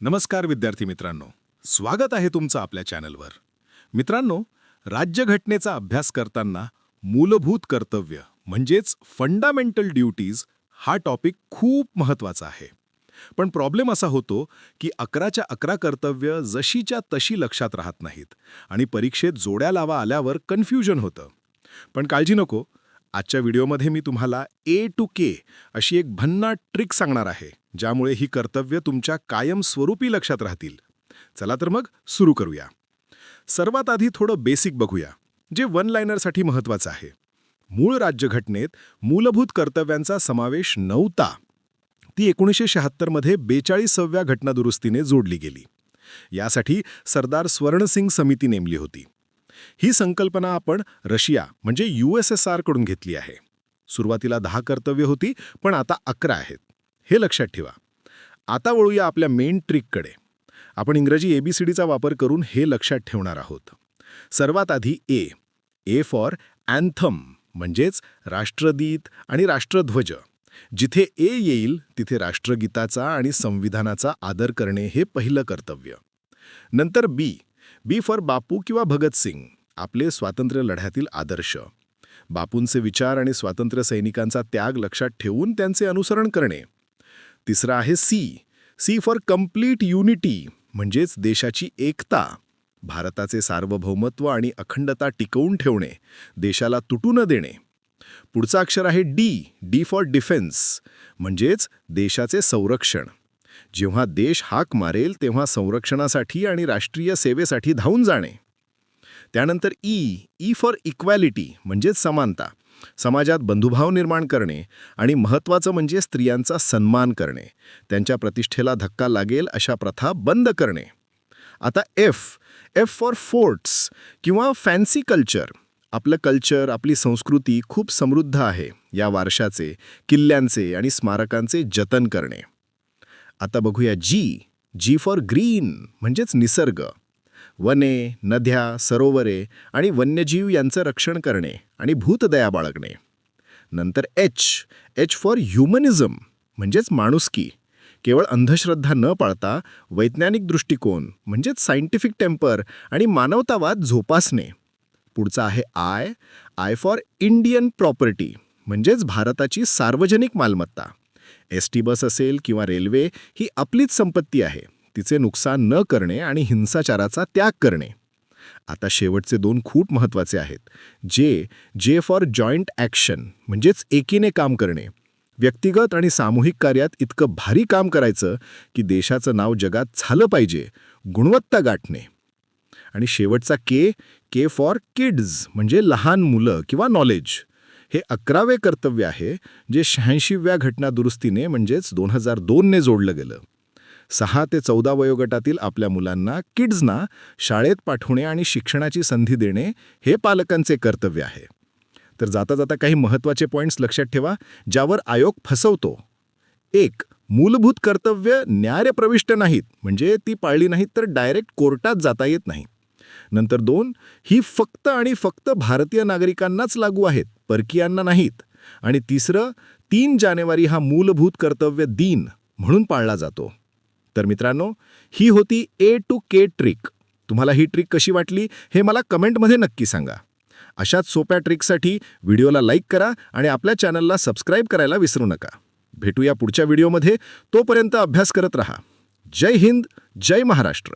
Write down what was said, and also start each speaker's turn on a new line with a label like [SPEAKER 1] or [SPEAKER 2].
[SPEAKER 1] नमस्कार विद्यार्थी मित्रांनो. स्वागत आहे तुमचं आपल्या चॅनलवर. मित्रांनो राज्यघटनेचा अभ्यास करताना मूलभूत कर्तव्य म्हणजेच फंडामेंटल ड्युटीज हा टॉपिक खूप महत्त्वाचा आहे. पण प्रॉब्लेम असा होतो की अकराच्या अकरा कर्तव्य जशीच्या तशी लक्षात राहत नाहीत आणि परीक्षेत जोड्या लावा आल्यावर कन्फ्युजन होतं. पण काळजी नको आजच्या व्हिडिओमध्ये मी तुम्हाला ए टू के अशी एक भन्नाट ट्रिक सांगणार आहे. ज्यामुळे ही कर्तव्य तुमच्या कायमस्वरूपी लक्षात राहतील. चला तर मग सुरू करूया. सर्वात आधी थोडं बेसिक बघूया जे वन लायनरसाठी महत्त्वाचं आहे. मूळ राज्यघटनेत मूलभूत कर्तव्यांचा समावेश नव्हता. ती एकोणीसशे शहात्तरमध्ये बेचाळीसाव्या घटनादुरुस्तीने जोडली गेली. यासाठी सरदार स्वर्णसिंग समिती नेमली होती. ही संकल्पना आपण रशिया म्हणजे यू एस एस आरकडून घेतली आहे. सुरुवातीला दहा कर्तव्य होती पण आता अकरा आहेत. हे लक्षात ठेवा. आता वळूया आपल्या मेन ट्रिककडे आपण इंग्रजी एबीसीडीचा वापर करून हे लक्षात ठेवणार आहोत. सर्वात आधी ए ए फॉर अँथम म्हणजेच राष्ट्रगीत आणि राष्ट्रध्वज. जिथे ए येईल तिथे राष्ट्रगीताचा आणि संविधानाचा आदर करणे हे पहिलं कर्तव्य. नंतर बी बी फॉर बापू किंवा भगतसिंग आपले स्वातंत्र्य लढ्यातील आदर्श. बापूंचे विचार आणि स्वातंत्र्य सैनिकांचा त्याग लक्षात ठेवून त्यांचे अनुसरण करणे. तिसरं आहे C C for complete unity म्हणजेच देशाची एकता. भारताचे सार्वभौमत्व आणि अखंडता टिकवून ठेवणे देशाला तुटू न देणे. पुढचं अक्षर आहे डी डी फॉर डिफेन्स म्हणजेच देशाचे संरक्षण. जेव्हा देश हाक मारेल तेव्हा संरक्षणासाठी आणि राष्ट्रीय सेवेसाठी धावून जाणे. त्यानंतर ई ई फॉर इक्वॅलिटी म्हणजेच समानता. समाजात बंधुभाव निर्माण करणे आणि महत्त्वाचं म्हणजे स्त्रियांचा सन्मान करणे. त्यांच्या प्रतिष्ठेला धक्का लागेल अशा प्रथा बंद करणे. आता एफ एफ फॉर फोर्ट्स किंवा फॅन्सी कल्चर आपलं कल्चर आपली संस्कृती खूप समृद्ध आहे. या वारशाचे किल्ल्यांचे आणि स्मारकांचे जतन करणे. आता बघूया जी जी फॉर ग्रीन म्हणजेच निसर्ग. वने नद्या सरोवरे आणि वन्यजीव यांचं रक्षण करणे आणि भूतदया बाळगणे. नंतर एच. एच फॉर ह्युमनिझम म्हणजेच माणुसकी. केवळ अंधश्रद्धा न पाळता वैज्ञानिक दृष्टिकोन म्हणजेच सायंटिफिक टेम्पर आणि मानवतावाद जोपासणे. पुढचा आहे I. I for Indian property म्हणजेच भारताची सार्वजनिक मालमत्ता. एस टी बस असेल किंवा रेल्वे ही आपलीच संपत्ती आहे. तिचे नुकसान न करणे आणि हिंसाचाराचा त्याग करणे. आता शेवटचे दोन खूप महत्त्वाचे आहेत. जे जे फॉर जॉईंट ॲक्शन म्हणजेच एकीने काम करणे. व्यक्तिगत आणि सामूहिक कार्यात इतकं भारी काम करायचं की देशाचं नाव जगात झालं पाहिजे गुणवत्ता गाठणे. आणि शेवटचा के के फॉर किड्स म्हणजे लहान मुलं किंवा नॉलेज हे अकरावे कर्तव्य आहे जे शहाऐंशीव्या घटना दुरुस्तीने म्हणजेच दोन हजार दोनने जोडलं गेलं. सहा ते चौदा वयोगटातील आपल्या मुलांना किड्सना शाळेत पाठवणे आणि शिक्षणाची संधी देणे हे पालकांचे कर्तव्य आहे. तर जाता जाता काही महत्त्वाचे पॉईंट्स लक्षात ठेवा ज्यावर आयोग फसवतो. एक मूलभूत कर्तव्य न्यायप्रविष्ट नाहीत म्हणजे ती पाळली नाहीत तर डायरेक्ट कोर्टात जाता येत नाही. नंतर दोन ही फक्त आणि फक्त भारतीय नागरिकांनाच लागू आहेत परकीयांना नाहीत. आणि तिसरं तीन जानेवारी हा मूलभूत कर्तव्य दिन म्हणून पाळला जातो. तर मित्रांनो ही होती ए टू के ट्रिक तुम्हाला ही ट्रिक कशी वाटली हे मला कमेंटमध्ये नक्की सांगा. अशाच सोप्या ट्रिकसाठी व्हिडिओला लाईक करा आणि आपल्या चॅनलला सबस्क्राईब करायला विसरू नका. भेटूया पुढच्या व्हिडिओमध्ये. तोपर्यंत अभ्यास करत रहा. जय हिंद जय महाराष्ट्र.